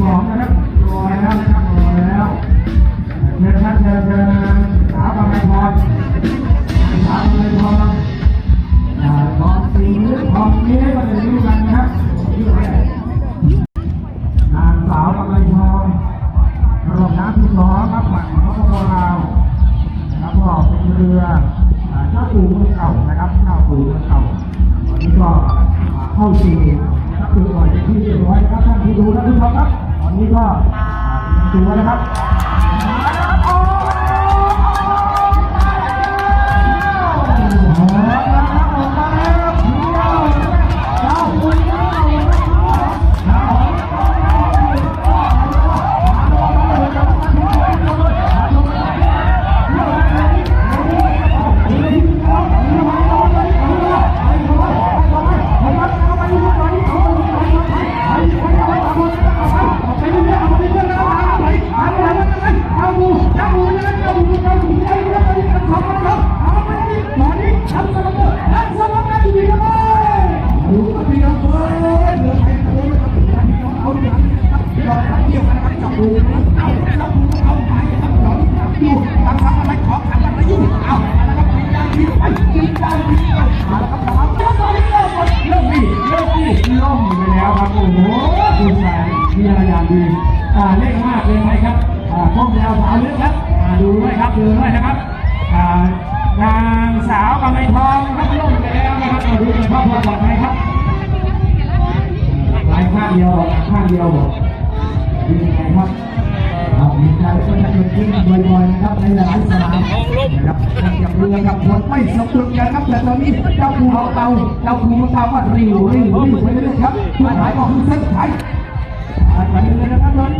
สองนะครับรอแล้วนะครับรอแล้วเชิญครับเชิญเชิญสาวบางไมพรสาวบางไมพรอ่าทองสีทองนี้ก็จะรู้กันนะครับนางสาวบางไมพรรองน้ำที่สองครับฝั่งพระพุทธลาวนะครับก็เป็นเรืออ่าเจ้าปู่เมืองเก่านะครับเจ้าปู่เมืองเก่าตอนนี้ก็เข้าสี่นะครับคือก่อนที่เรียบร้อยครับท่านที่ดูนะทุกท่านครับ ตอนนี้ก็อ่าดูนะครับมาแล้วครับโอ้ เริ่มดีเริ่มดีล่มไปแล้วครับโอ้โหดูสายมีอะไรอย่างดีเล่นมากเลยไหมครับพวกแนวสาวเลือกครับดูด้วยครับดูด้วยนะครับนางสาวกำไมทองครับล่มไปแล้วนะครับดูกันครอบครัวก่อนไหมครับลายข้างเดียวบอกข้างเดียวบอกดูยังไงครับครับ การช่วยกันเกิดขึ้นบ่อยๆนะครับในหลายสนามนะครับกับเรือกับพลไม่สมดุลกันครับแต่ตอนนี้เจ้าภูเขาเตาเจ้าภูเขาเตาว่าริวริวริวไปเรื่อยๆครับตัวหายของเส้นชัยไปเรื่อยนะครับตอนนี้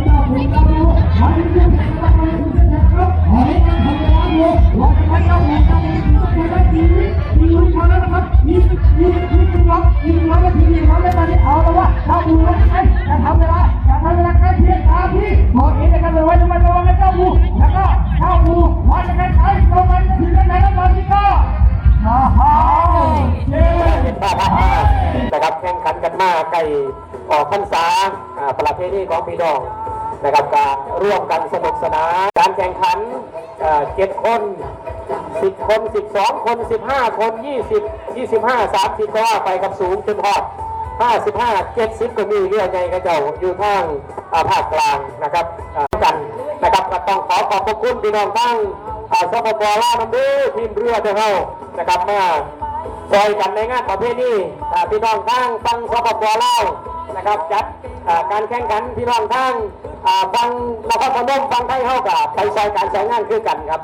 ออกพรรษาประเพณีของพี่น้องนะครับการร่วมกันสนุกสนานการแข่งขันเจ็ดคนสิบคนสิบสองคนสิบห้าคนยี่สิบยี่สิบห้าสามสิบก็ว่าไปกับสูงจนฮอดห้าสิบห้าเจ็ดสิบก็มีเรื่องใหญ่กระเจ้าอยู่ทางภาคกลางนะครับกันนะครับต้องขอขอบพระคุณพี่น้องทั้งสปปลาวน้ำดื้อทีมเรือเจ้านะครับมา ซอยกันในงานประเภทนี้อ่พี่น้องทั้งฟังสปปลาวนะครับจัดการแข่งขันพี่น้องทั้งฟังนครพนมฟังไทยเฮากับไปซอยการใช้งานคือกันครับ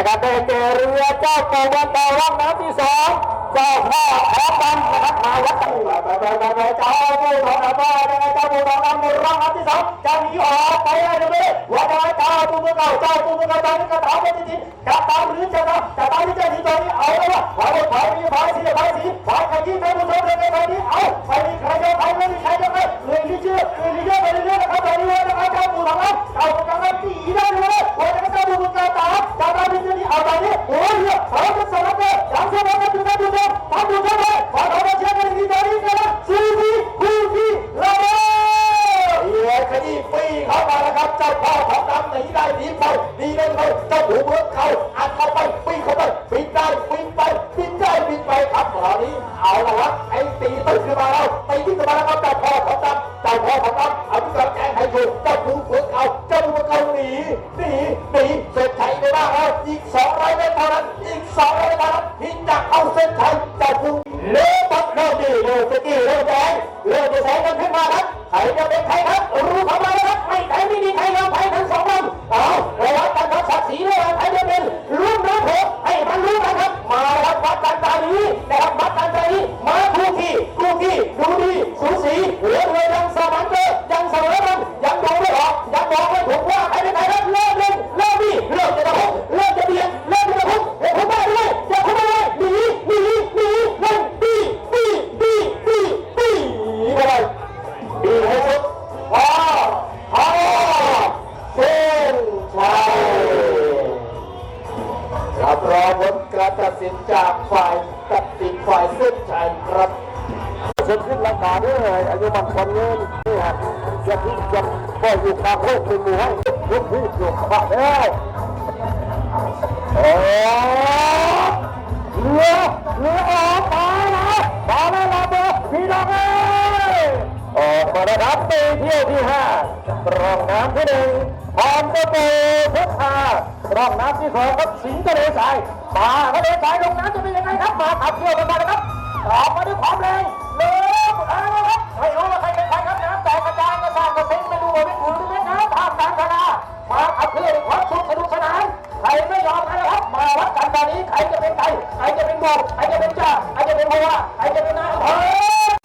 นึ่งนะครับได้เจอเรือเจ้าโกวันเตาร่องน้ำที่สองเจ้าพ่อแอปันนะครับมาวัดกันไปไปไปไปเจ้าผู้ทองน้ำพ่อยังไงเจ้าผู้ทองน้ำในร่องน้ำที่สองจะหนีออกไปเลยเด้อว่าจะเจ้าผู้เมื่อเก่าเจ้าผู้เมื่อเก่าตอนนี้กระถางเป็นจริงจะตามหรือจะนะจะตามที่เจ้าหนีตอนนี้เอาแล้วว่าถอยถอยมีถอยสีถอยสีถอยขยี้ท่านผู้ชมเลยในตอนนี้เอาไปมีใครจะไปไม่มีใครจะไปเรื่องที่เชื่อเรื่องที่เชื่อไปเรื่อยๆนะครับตอนนี้เลยนะครับเจ้าผู้ทองน้ำเจ้าผู้ทองน้ำตีได้เลย น้ำหนีได้หนีไปหนีได้ไปเจ้าหูเมืองเขาอัดเข้าไปปีเข้าไปปีนได้ปีนไปปีนได้ปีนไปครับตอนี้เอาละครับไอ้ตีตื่นขึ้นมาแล้วตีขึ้นมาแล้วครับเจ้าพ่อของน้ำเจ้าพ่อของน้ำเอาที่กำแจ้งให้ถูกเจ้าหูเมืองเขาเจ้าหูเมืองเขาหนีหนีหนีเส้นชัยไปบ้างแล้วอีกสองร้อยเมตรเท่านั้นอีกสองร้อยเมตรเท่านั้นที่จะเอาเส้นชัยเจ้าหูเลือปัดเริ่มดีเริ่มสกี้เริ่มแดงเริ่มจะแสงกันขึ้นมาครับใครจะเป็นใครครับ กาด้วยอายุมันคนเงินนี่ฮะจะที่จะก็อยู่กลางโลกเป็นหมู่ให้ทุกที่อยู่ขบะแล้วโอ้เรือเรือออกมาแล้วมาแล้วลาเบอร์พี่น้องเอ้ยออกมาแล้วครับปีเที่ยวที่ห้ารองน้ำที่หนึ่งพรตะโกพุทธารองน้ำที่สองครับสิงห์ทะเลทรายมาทะเลทรายลงน้ำจะเป็นยังไงครับมาขับเที่ยวกันมาเลยครับ ออกมาด้วยความแรงเริ่มเอาละครับไม่รู้ว่าใครเป็นใครครับน้ำแตกกระจายกระซ่ากระเซ็งไม่ดูว่าเป็นหัวหรือไม่นน้ำท่ามกางทะเลมาขับเคลื่อนความสุขสนุกสนานใครไม่ยอมใครนะครับ มาวัดกันตอนนี้ใครจะเป็นใครใครจะเป็นโบใครจะเป็นจ่าใครจะเป็นบัวใครจะเป็นนายอำเภอ